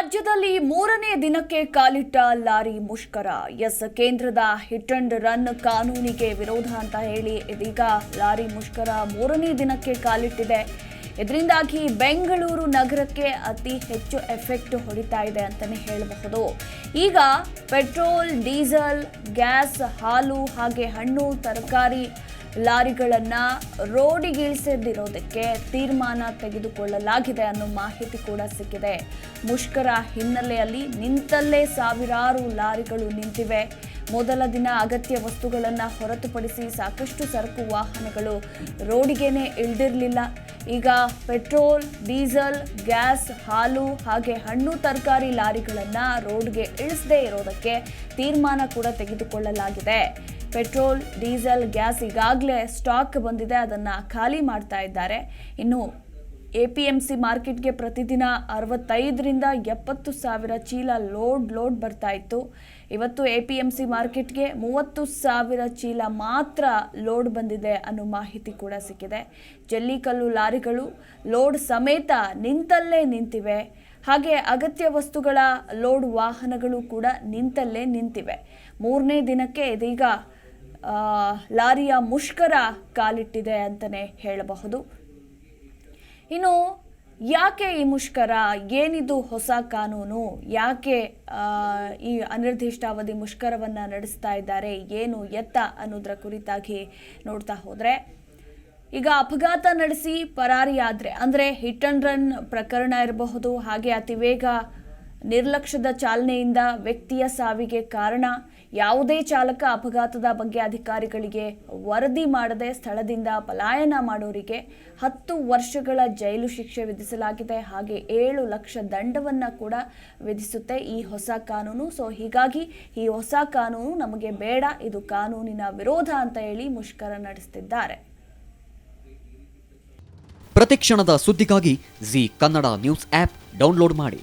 ರಾಜ್ಯದಲ್ಲಿ ಮೂರನೇ ದಿನಕ್ಕೆ ಕಾಲಿಟ್ಟ ಲಾರಿ ಮುಷ್ಕರ. ಎಸ್, ಕೇಂದ್ರದ ಹಿಟ್ ಅಂಡ್ ರನ್ ಕಾನೂನಿಗೆ ವಿರೋಧ ಅಂತ ಹೇಳಿ ಇದೀಗ ಲಾರಿ ಮುಷ್ಕರ ಮೂರನೇ ದಿನಕ್ಕೆ ಕಾಲಿಟ್ಟಿದೆ. ಇದರಿಂದಾಗಿ ಬೆಂಗಳೂರು ನಗರಕ್ಕೆ ಅತಿ ಹೆಚ್ಚು ಎಫೆಕ್ಟ್ ಹೊಡಿತಾ ಇದೆ ಅಂತಲೇ ಹೇಳಬಹುದು. ಈಗ ಪೆಟ್ರೋಲ್, ಡೀಸೆಲ್, ಗ್ಯಾಸ್, ಹಾಲು ಹಾಗೆ ಹಣ್ಣು, ತರಕಾರಿ ಲಾರಿಗಳನ್ನ ರೋಡಿಗಿಳಿಸದಿರೋದಕ್ಕೆ ತೀರ್ಮಾನ ತೆಗೆದುಕೊಳ್ಳಲಾಗಿದೆ ಅನ್ನೋ ಮಾಹಿತಿ ಕೂಡ ಸಿಕ್ಕಿದೆ. ಮುಷ್ಕರ ಹಿನ್ನೆಲೆಯಲ್ಲಿ ನಿಂತಲ್ಲೇ ಸಾವಿರಾರು ಲಾರಿಗಳು ನಿಂತಿವೆ. ಮೊದಲ ದಿನ ಅಗತ್ಯ ವಸ್ತುಗಳನ್ನು ಹೊರತುಪಡಿಸಿ ಸಾಕಷ್ಟು ಸರಕು ವಾಹನಗಳು ರೋಡಿಗೇನೆ ಇಳ್ದಿರಲಿಲ್ಲ. ಈಗ ಪೆಟ್ರೋಲ್, ಡೀಸೆಲ್, ಗ್ಯಾಸ್, ಹಾಲು ಹಾಗೆ ಹಣ್ಣು ತರಕಾರಿ ಲಾರಿಗಳನ್ನು ರೋಡ್ಗೆ ಇಳಿಸದೇ ಇರೋದಕ್ಕೆ ತೀರ್ಮಾನ ಕೂಡ ತೆಗೆದುಕೊಳ್ಳಲಾಗಿದೆ. ಪೆಟ್ರೋಲ್, ಡೀಸೆಲ್, ಗ್ಯಾಸ್ ಈಗಾಗಲೇ ಸ್ಟಾಕ್ ಬಂದಿದೆ, ಅದನ್ನು ಖಾಲಿ ಮಾಡ್ತಾ ಇದ್ದಾರೆ. ಇನ್ನು ಎ ಪಿ ಎಂ ಸಿ ಮಾರ್ಕೆಟ್ಗೆ ಪ್ರತಿದಿನ ಅರವತ್ತೈದರಿಂದ ಎಪ್ಪತ್ತು ಸಾವಿರ ಚೀಲ ಲೋಡ್ ಲೋಡ್ ಬರ್ತಾ ಇತ್ತು. ಇವತ್ತು ಎ ಪಿ ಎಂ ಸಿ ಮಾರ್ಕೆಟ್ಗೆ ಮೂವತ್ತು ಸಾವಿರ ಚೀಲ ಮಾತ್ರ ಲೋಡ್ ಬಂದಿದೆ ಅನ್ನೋ ಮಾಹಿತಿ ಕೂಡ ಸಿಕ್ಕಿದೆ. ಜಲ್ಲಿಕಲ್ಲು ಲಾರಿಗಳು ಲೋಡ್ ಸಮೇತ ನಿಂತಲ್ಲೇ ನಿಂತಿವೆ. ಹಾಗೆ ಅಗತ್ಯ ವಸ್ತುಗಳ ಲೋಡ್ ವಾಹನಗಳು ಕೂಡ ನಿಂತಲ್ಲೇ ನಿಂತಿವೆ. ಮೂರನೇ ದಿನಕ್ಕೆ ಇದೀಗ ಲಾರಿಯ ಮುಷ್ಕರ ಕಾಲಿಟ್ಟಿದೆ ಅಂತಲೇ ಹೇಳಬಹುದು. ಇನ್ನು ಯಾಕೆ ಈ ಮುಷ್ಕರ? ಏನಿದು ಹೊಸ ಕಾನೂನು? ಯಾಕೆ ಈ ಅನಿರ್ದಿಷ್ಟಾವಧಿ ಮುಷ್ಕರವನ್ನು ನಡೆಸ್ತಾ ಇದ್ದಾರೆ? ಏನು ಎತ್ತ ಅನ್ನೋದರ ಕುರಿತಾಗಿ ನೋಡ್ತಾ ಹೋದರೆ, ಈಗ ಅಪಘಾತ ನಡೆಸಿ ಪರಾರಿಯಾದರೆ ಅಂದರೆ ಹಿಟ್ ಅಂಡ್ ರನ್ ಪ್ರಕರಣ ಇರಬಹುದು, ಹಾಗೆ ಅತಿ ವೇಗ ನಿರ್ಲಕ್ಷ್ಯದ ಚಾಲನೆಯಿಂದ ವ್ಯಕ್ತಿಯ ಸಾವಿಗೆ ಕಾರಣ. ಯಾವುದೇ ಚಾಲಕ ಅಪಘಾತದ ಬಗ್ಗೆ ಅಧಿಕಾರಿಗಳಿಗೆ ವರದಿ ಮಾಡದೆ ಸ್ಥಳದಿಂದ ಪಲಾಯನ ಮಾಡೋರಿಗೆ ಹತ್ತು ವರ್ಷಗಳ ಜೈಲು ಶಿಕ್ಷೆ ವಿಧಿಸಲಾಗಿದೆ. ಹಾಗೆ ಏಳು ಲಕ್ಷ ದಂಡವನ್ನು ಕೂಡ ವಿಧಿಸುತ್ತೆ ಈ ಹೊಸ ಕಾನೂನು. ಸೊ ಹೀಗಾಗಿ ಈ ಹೊಸ ಕಾನೂನು ನಮಗೆ ಬೇಡ, ಇದು ಕಾನೂನಿನ ವಿರೋಧ ಅಂತ ಹೇಳಿ ಮುಷ್ಕರ ನಡೆಸುತ್ತಿದ್ದಾರೆ ಪ್ರತಿಕ್ಷಣದ ಸುದ್ದಿಗಾಗಿ Zee Kannada news app download ಮಾಡಿ.